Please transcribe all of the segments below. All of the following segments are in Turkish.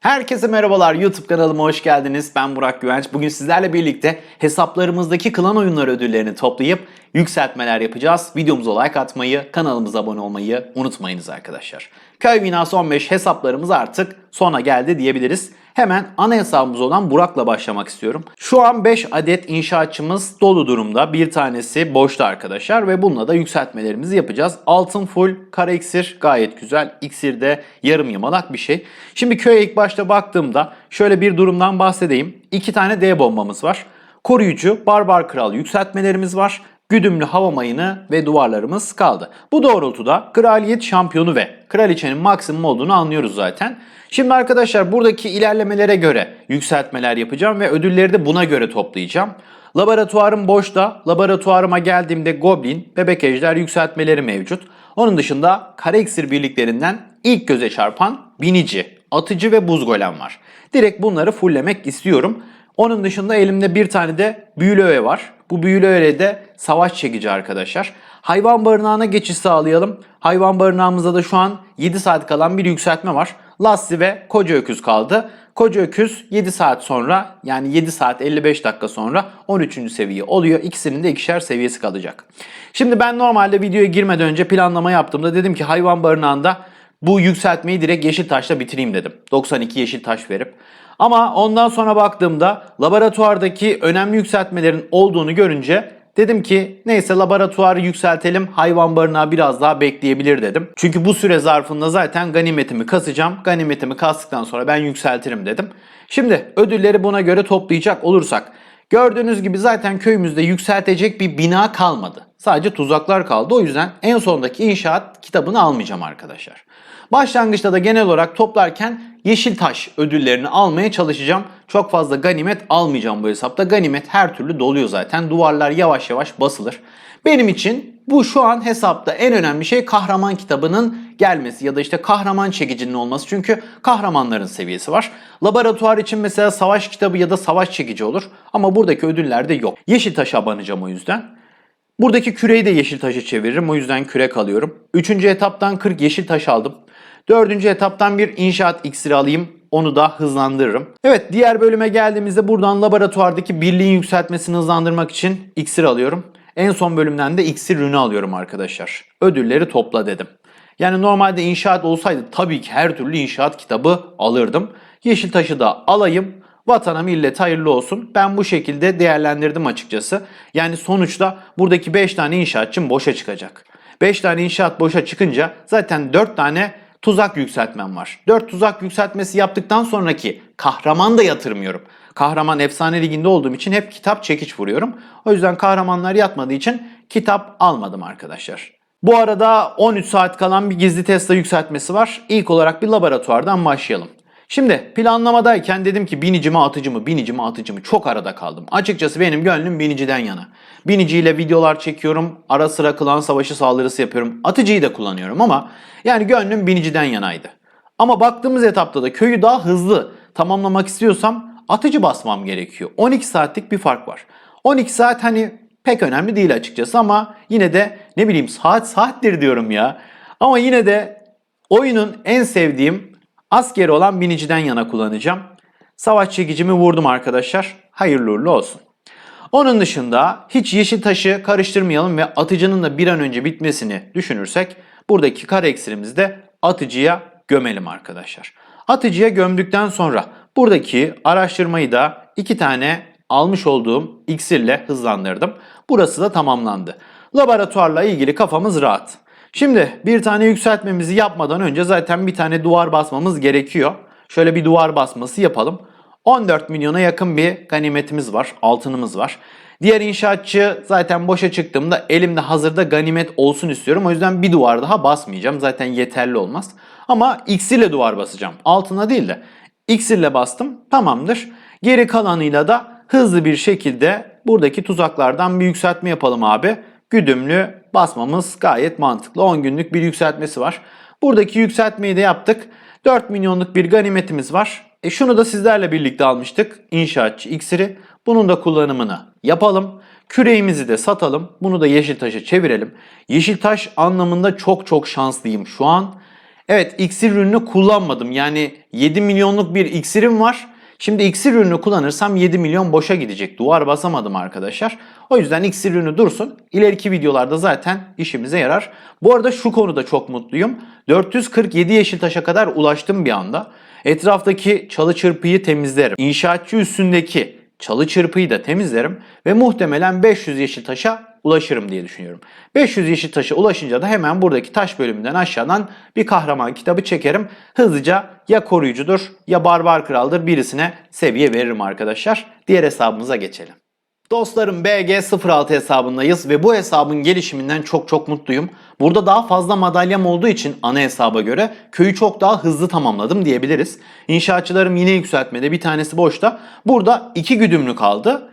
Herkese merhabalar YouTube kanalıma hoş geldiniz. Ben Burak Güvenç. Bugün sizlerle birlikte hesaplarımızdaki klan oyunları ödüllerini toplayıp yükseltmeler yapacağız. Videomuza like atmayı, kanalımıza abone olmayı unutmayınız arkadaşlar. Köy binası 15 hesaplarımız artık sona geldi diyebiliriz. Hemen ana hesabımız olan Burak'la başlamak istiyorum. Şu an 5 adet inşaatçımız dolu durumda. Bir tanesi boşta arkadaşlar ve bununla da yükseltmelerimizi yapacağız. Altın full, kara iksir gayet güzel. İksir de yarım yamalak bir şey. Şimdi köye ilk başta baktığımda şöyle bir durumdan bahsedeyim. İki tane D bombamız var. Koruyucu, barbar kral yükseltmelerimiz var. Güdümlü hava mayını ve duvarlarımız kaldı. Bu doğrultuda kraliyet şampiyonu ve kraliçenin maksimum olduğunu anlıyoruz zaten. Şimdi arkadaşlar buradaki ilerlemelere göre yükseltmeler yapacağım ve ödülleri de buna göre toplayacağım. Laboratuvarım boşta. Laboratuvarıma geldiğimde Goblin, Bebek Ejder yükseltmeleri mevcut. Onun dışında kare birliklerinden ilk göze çarpan binici, atıcı ve buz golem var. Direkt bunları fulllemek istiyorum. Onun dışında elimde bir tane de büyülü öğe var. Bu büyülü öğe de savaş çekici arkadaşlar. Hayvan barınağına geçiş sağlayalım. Hayvan barınağımızda da şu an 7 saat kalan bir yükseltme var. Lassi ve koca öküz kaldı. Koca öküz 7 saat sonra yani 7 saat 55 dakika sonra 13. seviye oluyor. İkisinin de ikişer seviyesi kalacak. Şimdi ben normalde videoya girmeden önce planlama yaptığımda dedim ki hayvan barınağında bu yükseltmeyi direkt yeşil taşla bitireyim dedim. 92 yeşil taş verip. Ama ondan sonra baktığımda laboratuvardaki önemli yükseltmelerin olduğunu görünce dedim ki neyse laboratuvarı yükseltelim hayvan barınağı biraz daha bekleyebilir dedim. Çünkü bu süre zarfında zaten ganimetimi kasacağım. Ganimetimi kastıktan sonra ben yükseltirim dedim. Şimdi ödülleri buna göre toplayacak olursak gördüğünüz gibi zaten köyümüzde yükseltecek bir bina kalmadı. Sadece tuzaklar kaldı. O yüzden en sondaki inşaat kitabını almayacağım arkadaşlar. Başlangıçta da genel olarak toplarken yeşil taş ödüllerini almaya çalışacağım. Çok fazla ganimet almayacağım bu hesapta. Ganimet her türlü doluyor zaten. Duvarlar yavaş yavaş basılır. Benim için bu şu an hesapta en önemli şey kahraman kitabının gelmesi ya da işte kahraman çekicinin olması. Çünkü kahramanların seviyesi var. Laboratuvar için mesela savaş kitabı ya da savaş çekici olur. Ama buradaki ödüllerde yok. Yeşil taşa abanacağım o yüzden. Buradaki küreyi de yeşil taşa çeviririm. O yüzden kürek alıyorum. Üçüncü etaptan 40 yeşil taş aldım. Dördüncü etaptan bir inşaat iksiri alayım. Onu da hızlandırırım. Evet diğer bölüme geldiğimizde buradan laboratuvardaki birliğin yükseltmesini hızlandırmak için iksir alıyorum. En son bölümden de iksir ürünü alıyorum arkadaşlar. Ödülleri topla dedim. Yani normalde inşaat olsaydı tabii ki her türlü inşaat kitabı alırdım. Yeşil taşı da alayım. Vatana millet hayırlı olsun. Ben bu şekilde değerlendirdim açıkçası. Yani sonuçta buradaki 5 tane inşaatçım boşa çıkacak. 5 tane inşaat boşa çıkınca zaten 4 tane tuzak yükseltmem var. 4 tuzak yükseltmesi yaptıktan sonraki kahraman da yatırmıyorum. Kahraman efsane liginde olduğum için hep kitap çekiç vuruyorum. O yüzden kahramanlar yatmadığı için kitap almadım arkadaşlar. Bu arada 13 saat kalan bir gizli Tesla yükseltmesi var. İlk olarak bir laboratuvardan başlayalım. Şimdi planlamadayken dedim ki binici mi atıcı mı, binici mi atıcı mı çok arada kaldım. Açıkçası benim gönlüm biniciden yana. Biniciyle videolar çekiyorum, ara sıra klan savaşı saldırısı yapıyorum. Atıcıyı da kullanıyorum ama yani gönlüm biniciden yanaydı. Ama baktığımız etapta da köyü daha hızlı tamamlamak istiyorsam atıcı basmam gerekiyor. 12 saatlik bir fark var. 12 saat hani pek önemli değil açıkçası ama yine de ne bileyim saat saattir diyorum ya. Ama yine de oyunun en sevdiğim askeri olan biniciden yana kullanacağım. Savaş çekicimi vurdum arkadaşlar. Hayırlı uğurlu olsun. Onun dışında hiç yeşil taşı karıştırmayalım ve atıcının da bir an önce bitmesini düşünürsek buradaki kare eksirimizi de atıcıya gömelim arkadaşlar. Atıcıya gömdükten sonra buradaki araştırmayı da iki tane almış olduğum iksirle hızlandırdım. Burası da tamamlandı. Laboratuvarla ilgili kafamız rahat. Şimdi bir tane yükseltmemizi yapmadan önce zaten bir tane duvar basmamız gerekiyor. Şöyle bir duvar basması yapalım. 14 milyona yakın bir ganimetimiz var, altınımız var. Diğer inşaatçı zaten boşa çıktığımda elimde hazırda ganimet olsun istiyorum. O yüzden bir duvar daha basmayacağım. Zaten yeterli olmaz. Ama iksirle duvar basacağım. Altına değil de iksirle bastım. Tamamdır. Geri kalanıyla da hızlı bir şekilde buradaki tuzaklardan bir yükseltme yapalım abi. Güdümlü basmamız gayet mantıklı. 10 günlük bir yükseltmesi var. Buradaki yükseltmeyi de yaptık. 4 milyonluk bir ganimetimiz var. E şunu da sizlerle birlikte almıştık. İnşaatçı iksiri. Bunun da kullanımını yapalım. Küreğimizi de satalım. Bunu da yeşil taşa çevirelim. Yeşil taş anlamında çok çok şanslıyım şu an. Evet iksir ürünü kullanmadım. Yani 7 milyonluk bir iksirim var. Şimdi iksir ürünü kullanırsam 7 milyon boşa gidecek. Duvar basamadım arkadaşlar. O yüzden iksir ürünü dursun. İleriki videolarda zaten işimize yarar. Bu arada şu konuda çok mutluyum. 447 yeşil taşa kadar ulaştım bir anda. Etraftaki çalı çırpıyı temizlerim. İnşaatçı üstündeki çalı çırpıyı da temizlerim ve muhtemelen 500 yeşil taşa ulaşırım diye düşünüyorum. 500 yeşil taşa ulaşınca da hemen buradaki taş bölümünden aşağıdan bir kahraman kitabı çekerim. Hızlıca ya koruyucudur ya barbar kraldır birisine seviye veririm arkadaşlar. Diğer hesabımıza geçelim. Dostlarım BG06 hesabındayız ve bu hesabın gelişiminden çok çok mutluyum. Burada daha fazla madalyam olduğu için ana hesaba göre köyü çok daha hızlı tamamladım diyebiliriz. İnşaatçılarım yine yükseltmede bir tanesi boşta. Burada iki güdümlü kaldı.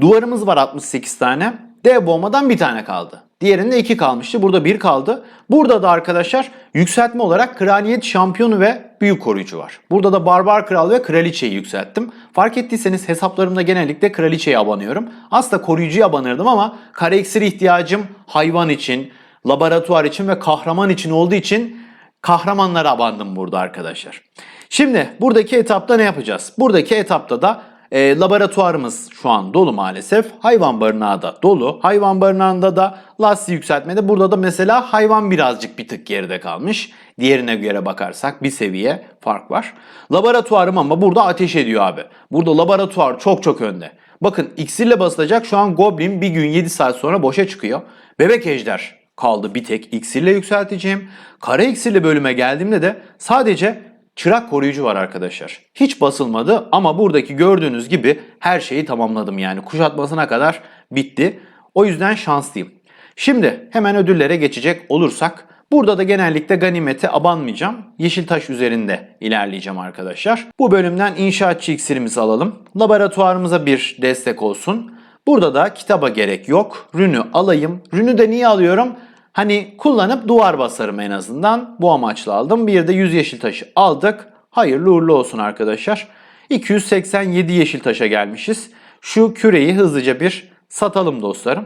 Duvarımız var 68 tane. Dev bombadan bir tane kaldı. Diğerinde 2 kalmıştı. Burada 1 kaldı. Burada da arkadaşlar yükseltme olarak kraliyet şampiyonu ve büyük koruyucu var. Burada da barbar kral ve kraliçeyi yükselttim. Fark ettiyseniz hesaplarımda genellikle kraliçeye abanıyorum. Aslında koruyucuya abanırdım ama kare iksir ihtiyacım hayvan için, laboratuvar için ve kahraman için olduğu için kahramanlara abandım burada arkadaşlar. Şimdi buradaki etapta ne yapacağız? Buradaki etapta da e, laboratuvarımız şu an dolu maalesef. Hayvan barınağı da dolu. Hayvan barınağında da lastik yükseltmede. Burada da mesela hayvan birazcık bir tık geride kalmış. Diğerine göre bakarsak bir seviye fark var. Laboratuvarım ama burada ateş ediyor abi. Burada laboratuvar çok çok önde. Bakın iksirle basılacak şu an Goblin bir gün 7 saat sonra boşa çıkıyor. Bebek ejder kaldı bir tek iksirle yükselteceğim. Kara iksirli bölüme geldiğimde de sadece çırak koruyucu var arkadaşlar. Hiç basılmadı ama buradaki gördüğünüz gibi her şeyi tamamladım yani kuşatmasına kadar bitti. O yüzden şanslıyım. Şimdi hemen ödüllere geçecek olursak burada da genellikle ganimete abanmayacağım. Yeşil taş üzerinde ilerleyeceğim arkadaşlar. Bu bölümden inşaatçı iksirimizi alalım. Laboratuvarımıza bir destek olsun. Burada da kitaba gerek yok. Rünü alayım. Rünü de niye alıyorum? Hani kullanıp duvar basarım en azından. Bu amaçla aldım. Bir de 100 yeşil taşı aldık. Hayırlı uğurlu olsun arkadaşlar. 287 yeşil taşa gelmişiz. Şu küreyi hızlıca bir satalım dostlarım.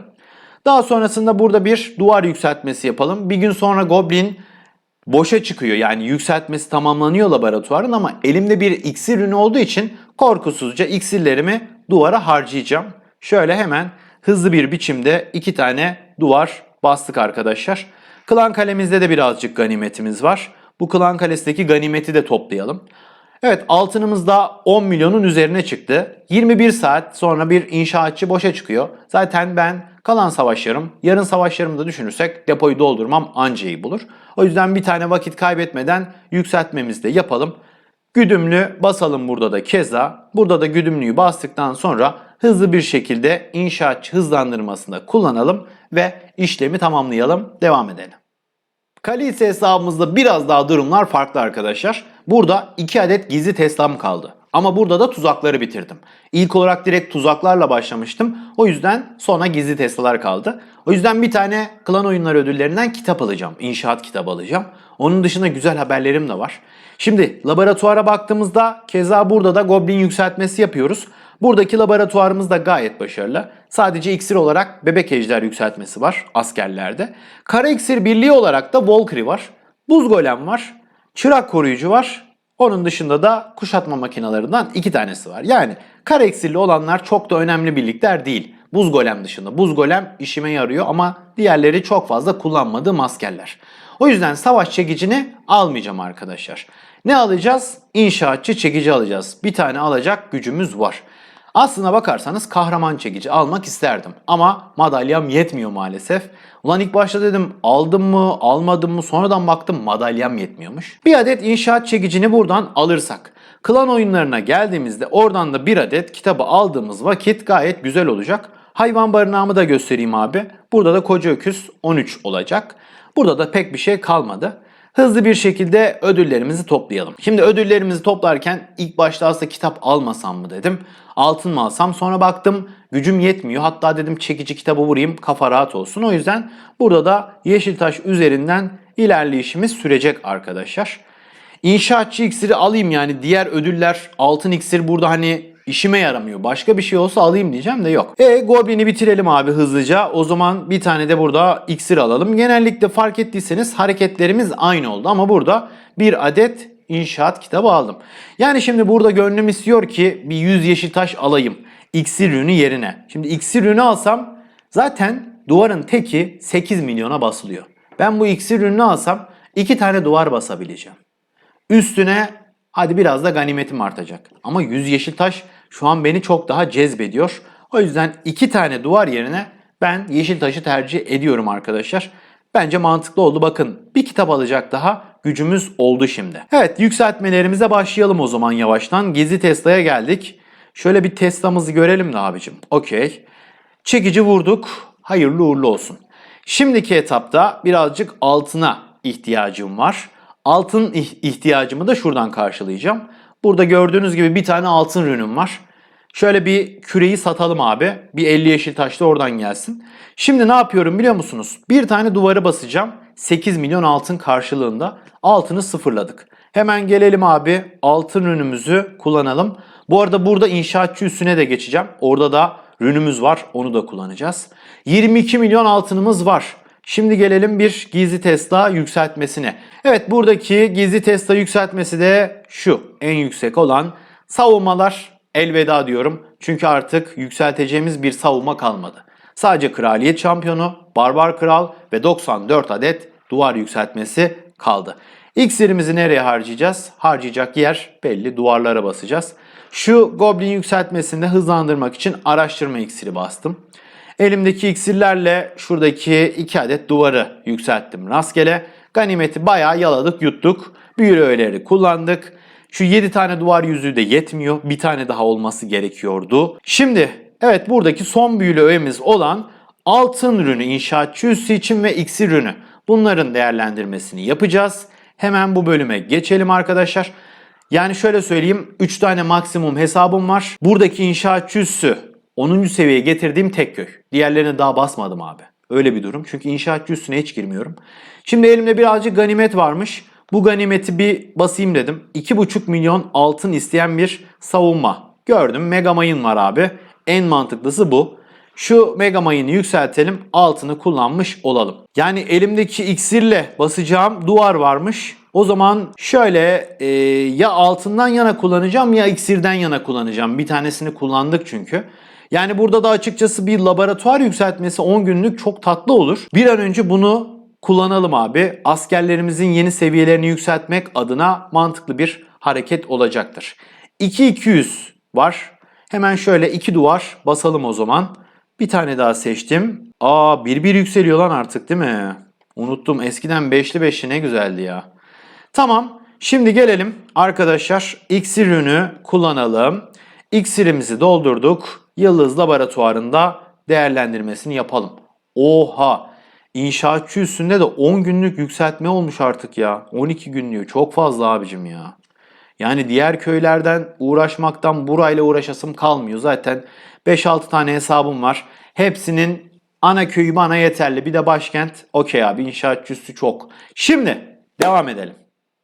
Daha sonrasında burada bir duvar yükseltmesi yapalım. Bir gün sonra Goblin boşa çıkıyor. Yani yükseltmesi tamamlanıyor laboratuvarın ama elimde bir iksir ürünü olduğu için korkusuzca iksirlerimi duvara harcayacağım. Şöyle hemen hızlı bir biçimde iki tane duvar bastık arkadaşlar. Klan kalemizde de birazcık ganimetimiz var. Bu klan kalesindeki ganimeti de toplayalım. Evet altınımız da 10 milyonun üzerine çıktı. 21 saat sonra bir inşaatçı boşa çıkıyor. Zaten ben kalan savaşlarım, yarın savaşlarımı da düşünürsek depoyu doldurmam ancayı bulur. O yüzden bir tane vakit kaybetmeden yükseltmemizi de yapalım. Güdümlü basalım burada da keza. Burada da güdümlüyü bastıktan sonra hızlı bir şekilde inşaatçı hızlandırmasında kullanalım ve işlemi tamamlayalım. Devam edelim. Kalise hesabımızda biraz daha durumlar farklı arkadaşlar. Burada 2 adet gizli Tesla'm kaldı. Ama burada da tuzakları bitirdim. İlk olarak direkt tuzaklarla başlamıştım. O yüzden sonra gizli Tesla'lar kaldı. O yüzden bir tane klan oyunları ödüllerinden kitap alacağım. İnşaat kitabı alacağım. Onun dışında güzel haberlerim de var. Şimdi laboratuvara baktığımızda keza burada da Goblin yükseltmesi yapıyoruz. Buradaki laboratuvarımız da gayet başarılı. Sadece iksir olarak bebek ejder yükseltmesi var askerlerde. Kara iksir birliği olarak da Valkyrie var. Buz golem var. Çırak koruyucu var. Onun dışında da kuşatma makinalarından iki tanesi var. Yani kara iksirli olanlar çok da önemli birlikler değil. Buz golem dışında. Buz golem işime yarıyor ama diğerleri çok fazla kullanmadığım askerler. O yüzden savaş çekicini almayacağım arkadaşlar. Ne alacağız? İnşaatçı çekici alacağız. Bir tane alacak gücümüz var. Aslına bakarsanız kahraman çekici almak isterdim. Ama madalyam yetmiyor maalesef. Ulan ilk başta dedim aldım mı almadım mı sonradan baktım madalyam yetmiyormuş. Bir adet inşaat çekicini buradan alırsak. Klan oyunlarına geldiğimizde oradan da bir adet kitabı aldığımız vakit gayet güzel olacak. Hayvan barınağımı da göstereyim abi. Burada da koca öküz 13 olacak. Burada da pek bir şey kalmadı. Hızlı bir şekilde ödüllerimizi toplayalım. Şimdi ödüllerimizi toplarken ilk başta aslında kitap almasam mı dedim. Altın mı alsam sonra baktım gücüm yetmiyor. Hatta dedim çekici kitabı vurayım kafa rahat olsun. O yüzden burada da Yeşiltaş üzerinden ilerleyişimiz sürecek arkadaşlar. İnşaatçı iksiri alayım yani diğer ödüller altın iksir burada hani işime yaramıyor. Başka bir şey olsa alayım diyeceğim de yok. E Goblin'i bitirelim abi hızlıca. O zaman bir tane de burada iksir alalım. Genellikle fark ettiyseniz hareketlerimiz aynı oldu ama burada bir adet inşaat kitabı aldım. Yani şimdi burada gönlüm istiyor ki bir 100 yeşil taş alayım. İksir ürünü yerine. Şimdi iksir ürünü alsam zaten duvarın teki 8 milyona basılıyor. Ben bu iksir ürünü alsam iki tane duvar basabileceğim. Üstüne hadi biraz da ganimetim artacak. Ama 100 yeşil taş şu an beni çok daha cezbediyor. O yüzden iki tane duvar yerine ben yeşil taşı tercih ediyorum arkadaşlar. Bence mantıklı oldu. Bakın bir kitap alacak daha gücümüz oldu şimdi. Evet yükseltmelerimize başlayalım o zaman yavaştan. Gizli Tesla'ya geldik. Şöyle bir Tesla'mızı görelim de abicim. Okey. Çekici vurduk. Hayırlı uğurlu olsun. Şimdiki etapta birazcık altına ihtiyacım var. Altın ih- ihtiyacımı da şuradan karşılayacağım. Burada gördüğünüz gibi bir tane altın ürünüm var. Şöyle bir küreyi satalım abi. Bir 50 yeşil taş da oradan gelsin. Şimdi ne yapıyorum biliyor musunuz? Bir tane duvarı basacağım. 8 milyon altın karşılığında. Altını sıfırladık. Hemen gelelim abi altın ürünümüzü kullanalım. Bu arada burada inşaatçı üstüne de geçeceğim. Orada da ürünümüz var. Onu da kullanacağız. 22 milyon altınımız var. Şimdi gelelim bir gizli Tesla yükseltmesine. Evet buradaki gizli Tesla yükseltmesi de şu. En yüksek olan savunmalar elveda diyorum. Çünkü artık yükselteceğimiz bir savunma kalmadı. Sadece kraliyet şampiyonu, barbar kral ve 94 adet duvar yükseltmesi kaldı. İksirimizi nereye harcayacağız? Harcayacak yer belli duvarlara basacağız. Şu Goblin yükseltmesini de hızlandırmak için araştırma iksiri bastım. Elimdeki iksirlerle şuradaki iki adet duvarı yükselttim rastgele. Ganimeti bayağı yaladık yuttuk. Büyülü öğeleri kullandık. Şu 7 tane duvar yüzüğü de yetmiyor. Bir tane daha olması gerekiyordu. Şimdi evet buradaki son büyülü öğemiz olan altın ürünü inşaatçı üssü için ve iksir ürünü. Bunların değerlendirmesini yapacağız. Hemen bu bölüme geçelim arkadaşlar. Yani şöyle söyleyeyim 3 tane maksimum hesabım var. Buradaki inşaatçı üssü 10. seviyeye getirdiğim tek köy. Diğerlerine daha basmadım abi. Öyle bir durum. Çünkü inşaatçı üstüne hiç girmiyorum. Şimdi elimde birazcık ganimet varmış. Bu ganimeti bir basayım dedim. 2,5 milyon altın isteyen bir savunma. Gördüm. Mega Mayın var abi. En mantıklısı bu. Şu Mega Mayını yükseltelim. Altını kullanmış olalım. Yani elimdeki iksirle basacağım duvar varmış. O zaman şöyle e, ya altından yana kullanacağım ya iksirden yana kullanacağım. Bir tanesini kullandık çünkü. Yani burada da açıkçası bir laboratuvar yükseltmesi 10 günlük çok tatlı olur. Bir an önce bunu kullanalım abi. Askerlerimizin yeni seviyelerini yükseltmek adına mantıklı bir hareket olacaktır. 2200 var. Hemen şöyle iki duvar basalım o zaman. Bir tane daha seçtim. Aa bir bir yükseliyor lan artık değil mi? Unuttum. Eskiden beşli beşli ne güzeldi ya. Tamam. Şimdi gelelim arkadaşlar iksir kullanalım. İksirimizi doldurduk. Yıldız laboratuvarında değerlendirmesini yapalım. Oha! İnşaatçı üstünde de 10 günlük yükseltme olmuş artık ya. 12 günlüğü çok fazla abicim ya. Yani diğer köylerden uğraşmaktan burayla uğraşasım kalmıyor. Zaten 5-6 tane hesabım var. Hepsinin ana köyü bana yeterli. Bir de başkent. Okey abi inşaatçı üstü çok. Şimdi devam edelim.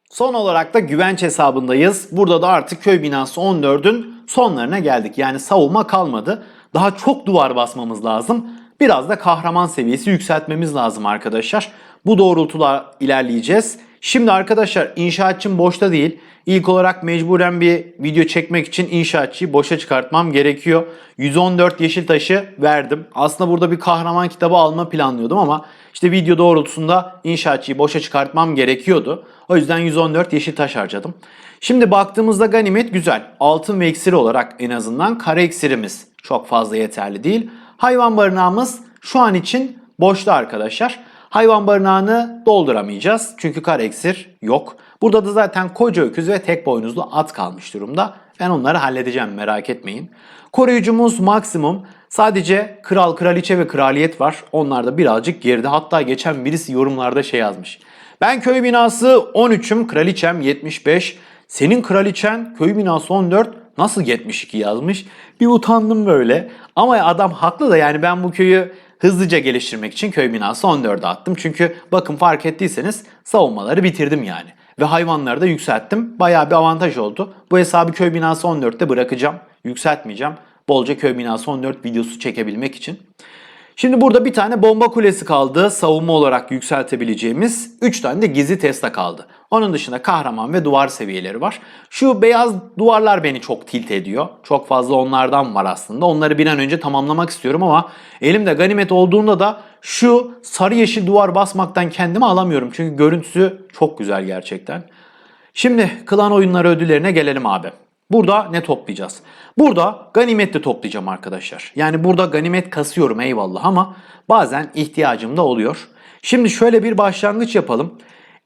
Son olarak da güvenç hesabındayız. Burada da artık köy binası 14'ün sonlarına geldik. Yani savunma kalmadı. Daha çok duvar basmamız lazım. Biraz da kahraman seviyesi yükseltmemiz lazım arkadaşlar. Bu doğrultuda ilerleyeceğiz. Şimdi arkadaşlar inşaatçım boşta değil. İlk olarak mecburen bir video çekmek için inşaatçıyı boşa çıkartmam gerekiyor. 114 yeşil taşı verdim. Aslında burada bir kahraman kitabı alma planlıyordum ama işte video doğrultusunda inşaatçıyı boşa çıkartmam gerekiyordu. O yüzden 114 yeşil taş harcadım. Şimdi baktığımızda ganimet güzel. Altın ve iksiri olarak en azından kare iksirimiz çok fazla yeterli değil. Hayvan barınağımız şu an için boşta arkadaşlar. Hayvan barınağını dolduramayacağız çünkü kare iksir yok. Burada da zaten koca öküz ve tek boynuzlu at kalmış durumda. Ben onları halledeceğim merak etmeyin. Koruyucumuz maksimum. Sadece kral, kraliçe ve kraliyet var. Onlar da birazcık geride. Hatta geçen birisi yorumlarda şey yazmış. Ben köy binası 13'üm, kraliçem 75. Senin kraliçen köy binası 14. Nasıl 72 yazmış? Bir utandım böyle. Ama adam haklı da yani ben bu köyü hızlıca geliştirmek için köy binası 14'e attım. Çünkü bakın fark ettiyseniz savunmaları bitirdim yani. Ve hayvanları da yükselttim. Bayağı bir avantaj oldu. Bu hesabı köy binası 14'te bırakacağım. Yükseltmeyeceğim. Bolca köy binası 14 videosu çekebilmek için. Şimdi burada bir tane bomba kulesi kaldı. Savunma olarak yükseltebileceğimiz 3 tane de gizli Tesla kaldı. Onun dışında kahraman ve duvar seviyeleri var. Şu beyaz duvarlar beni çok tilt ediyor. Çok fazla onlardan var aslında. Onları bir an önce tamamlamak istiyorum ama elimde ganimet olduğunda da şu sarı yeşil duvar basmaktan kendimi alamıyorum. Çünkü görüntüsü çok güzel gerçekten. Şimdi klan oyunları ödüllerine gelelim abi. Burada ne toplayacağız? Burada ganimet de toplayacağım arkadaşlar. Yani burada ganimet kasıyorum eyvallah ama bazen ihtiyacım da oluyor. Şimdi şöyle bir başlangıç yapalım.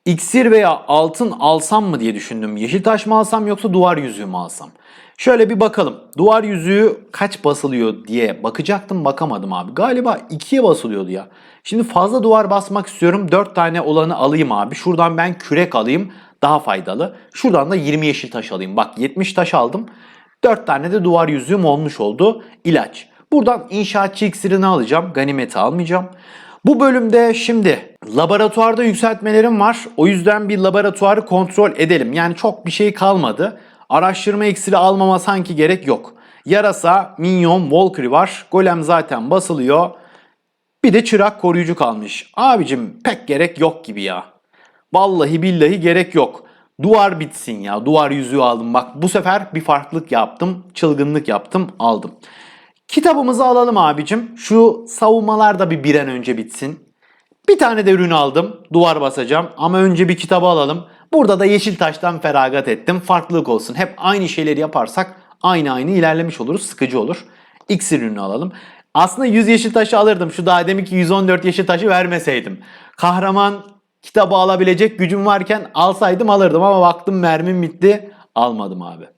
İksir veya altın alsam mı diye düşündüm. Yeşil taş mı alsam yoksa duvar yüzüğü mü alsam? Şöyle bir bakalım. Duvar yüzüğü kaç basılıyor diye bakacaktım bakamadım abi. Galiba 2'ye basılıyordu ya. Şimdi fazla duvar basmak istiyorum. 4 tane olanı alayım abi. Şuradan ben kürek alayım. Daha faydalı. Şuradan da 20 yeşil taş alayım. Bak 70 taş aldım. 4 tane de duvar yüzüğüm olmuş oldu. İlaç. Buradan inşaatçı iksirini alacağım. Ganimeti almayacağım. Bu bölümde şimdi laboratuvarda yükseltmelerim var. O yüzden bir laboratuvarı kontrol edelim. Yani çok bir şey kalmadı. Araştırma iksiri almama sanki gerek yok. Yarasa, minyon, Valkyrie var. Golem zaten basılıyor. Bir de çırak koruyucu kalmış. Abicim pek gerek yok gibi ya. Vallahi billahi gerek yok. Duvar bitsin ya. Duvar yüzüğü aldım. Bak bu sefer bir farklılık yaptım. Çılgınlık yaptım. Aldım. Kitabımızı alalım abicim. Şu savunmalar da bir bir an önce bitsin. Bir tane de ürün aldım. Duvar basacağım. Ama önce bir kitabı alalım. Burada da yeşil taştan feragat ettim. Farklılık olsun. Hep aynı şeyleri yaparsak aynı aynı ilerlemiş oluruz. Sıkıcı olur. X ürünü alalım. Aslında 100 yeşil taşı alırdım. Şu daha deminki 114 yeşil taşı vermeseydim. Kahraman kitabı alabilecek gücüm varken alsaydım alırdım ama baktım mermim bitti. Almadım abi.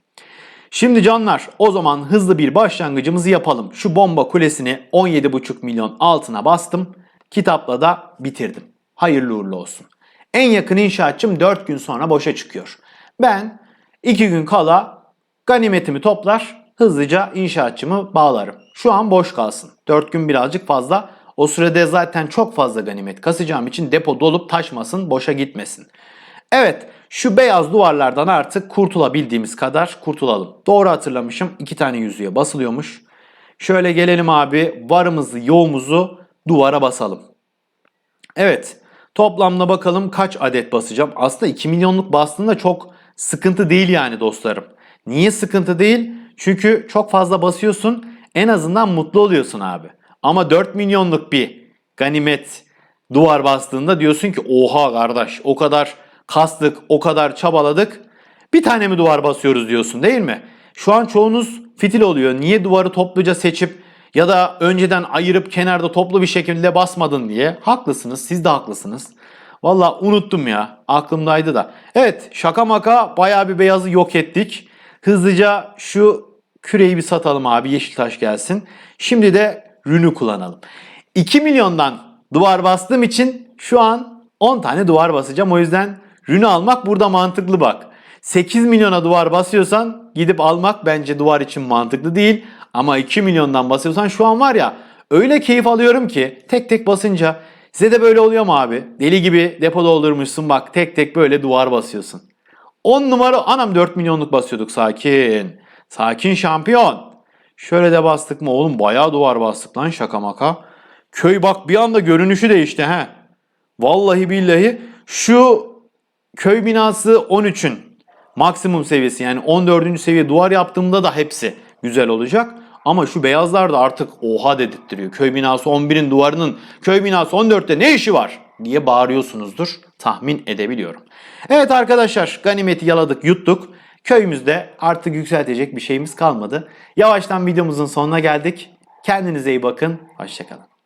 Şimdi canlar o zaman hızlı bir başlangıcımızı yapalım. Şu bomba kulesini 17,5 milyon altına bastım. Kitapla da bitirdim. Hayırlı uğurlu olsun. En yakın inşaatçım 4 gün sonra boşa çıkıyor. Ben 2 gün kala ganimetimi toplar hızlıca inşaatçımı bağlarım. Şu an boş kalsın. 4 gün birazcık fazla. O sürede zaten çok fazla ganimet kasacağım için depo dolup taşmasın, boşa gitmesin. Evet, şu beyaz duvarlardan artık kurtulabildiğimiz kadar kurtulalım. Doğru hatırlamışım. iki tane yüzüğe basılıyormuş. Şöyle gelelim abi. Varımızı, yoğumuzu duvara basalım. Evet. Toplamda bakalım kaç adet basacağım. Aslında 2 milyonluk bastığında çok sıkıntı değil yani dostlarım. Niye sıkıntı değil? Çünkü çok fazla basıyorsun. En azından mutlu oluyorsun abi. Ama 4 milyonluk bir ganimet duvar bastığında diyorsun ki oha kardeş o kadar kastık, o kadar çabaladık. Bir tane mi duvar basıyoruz diyorsun değil mi? Şu an çoğunuz fitil oluyor. Niye duvarı topluca seçip ya da önceden ayırıp kenarda toplu bir şekilde basmadın diye. Haklısınız, siz de haklısınız. Valla unuttum ya. Aklımdaydı da. Evet şaka maka bayağı bir beyazı yok ettik. Hızlıca şu küreyi bir satalım abi yeşil taş gelsin. Şimdi de rünü kullanalım. 2 milyondan duvar bastığım için şu an 10 tane duvar basacağım. O yüzden rünü almak burada mantıklı bak. 8 milyona duvar basıyorsan gidip almak bence duvar için mantıklı değil. Ama 2 milyondan basıyorsan şu an var ya öyle keyif alıyorum ki tek tek basınca size de böyle oluyor mu abi? Deli gibi depo doldurmuşsun bak tek tek böyle duvar basıyorsun. 10 numara anam 4 milyonluk basıyorduk sakin. Sakin şampiyon. Şöyle de bastık mı oğlum bayağı duvar bastık lan şaka maka. Köy bak bir anda görünüşü değişti he. Vallahi billahi şu köy binası 13'ün maksimum seviyesi yani 14. seviye duvar yaptığımda da hepsi güzel olacak. Ama şu beyazlar da artık oha dedirtiyor. Köy binası 11'in duvarının köy binası 14'te ne işi var diye bağırıyorsunuzdur. Tahmin edebiliyorum. Evet arkadaşlar ganimeti yaladık yuttuk. Köyümüzde artık yükseltecek bir şeyimiz kalmadı. Yavaştan videomuzun sonuna geldik. Kendinize iyi bakın. Hoşçakalın.